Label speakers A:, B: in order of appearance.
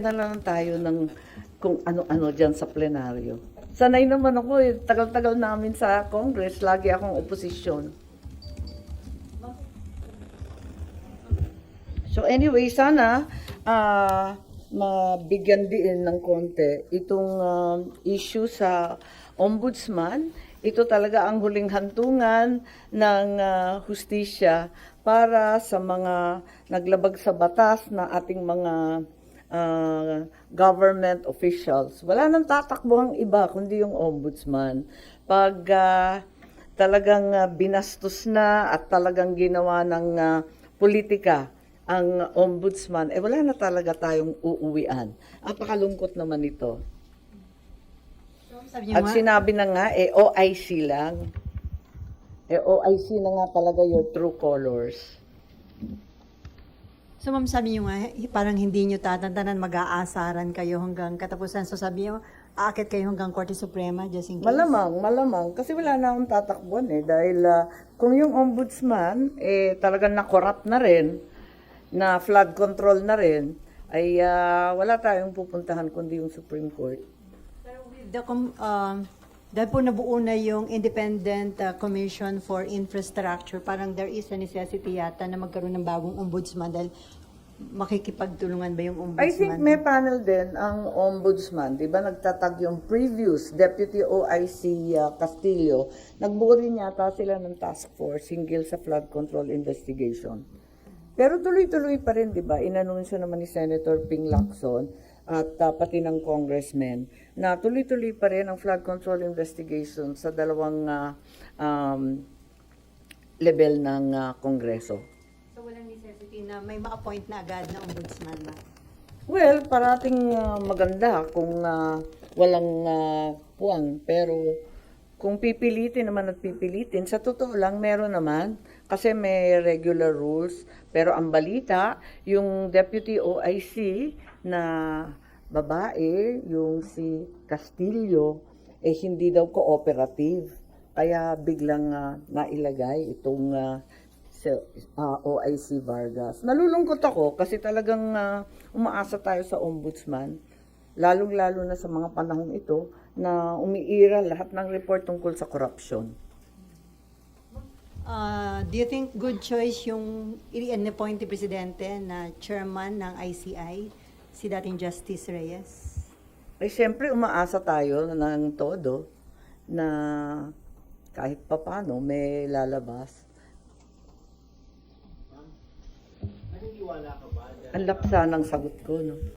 A: na lang tayo ng kung ano-ano dyan sa plenaryo. Sanay naman ako eh. Tagal-tagal namin sa Congress. Lagi akong oposisyon. So anyway, sana ah mabigyan din ng konti itong um, issue sa ombudsman. Ito talaga ang huling hantungan ng ah, hustisya para sa mga naglabag sa batas na ating mga ah, government officials. Wala nang tatakbo ang iba kundi yung ombudsman. Pag ah, talagang ah, binastos na at talagang ginawa ng ah, politika ang ombudsman, eh wala na talaga tayong uuwian. Apakalungkot naman ito. At sinabi na nga, eh OIC lang. Eh OIC na nga talaga your true colors.
B: So ma'am sabi niyo nga, parang hindi niyo tatantanan mag-aasaran kayo hanggang katapusan. So sabi niyo, aakit kayo hanggang Korte Suprema just in case.
A: Malamang, malamang. Kasi wala na akong tatakbuhan eh. Dahil ah, kung yung ombudsman, eh talagang na-corrupt na rin, na flood control na rin, ay ah, wala tayong pupuntahan kundi yung Supreme Court.
B: Pero with the, um, dahil po nabuo na yung Independent uh, Commission for Infrastructure, parang there is a necessity yata na magkaroon ng bagong ombudsman dahil makikipagtulungan ba yung ombudsman?
A: I think may panel din ang ombudsman, 'di ba? Nagtatag yung previous Deputy OIC uh, Castillo. Nagbuo rin yata sila ng task force hinggil sa flood control investigation. Pero tuloy-tuloy pa rin, 'di ba? Inanunsyo naman ni Senator Ping Lacson at uh, pati ng congressman na tuloy-tuloy pa rin ang flood control investigation sa dalawang uh, um, level ng uh, kongreso.
B: So walang necessity na may ma-appoint na agad na ombudsman ba?
A: Well, parating ah, maganda kung ah, walang uh, puwang. Pero kung pipilitin naman at pipilitin, sa totoo lang, meron naman. Kasi may regular rules. Pero ang balita, yung Deputy OIC na babae, yung si Castillo, eh hindi daw cooperative. Kaya biglang ah, nailagay itong ah, sa ah, OIC Vargas. Nalulungkot ako kasi talagang ah, umaasa tayo sa ombudsman, lalong-lalo na sa mga panahong ito na umiira lahat ng report tungkol sa corruption.
B: Uh, do you think good choice yung i-appoint ni Presidente na chairman ng ICI, si dating Justice Reyes?
A: Ay siyempre umaasa tayo ng todo na kahit papano may lalabas. Ang lapsa ng sagot ko, no?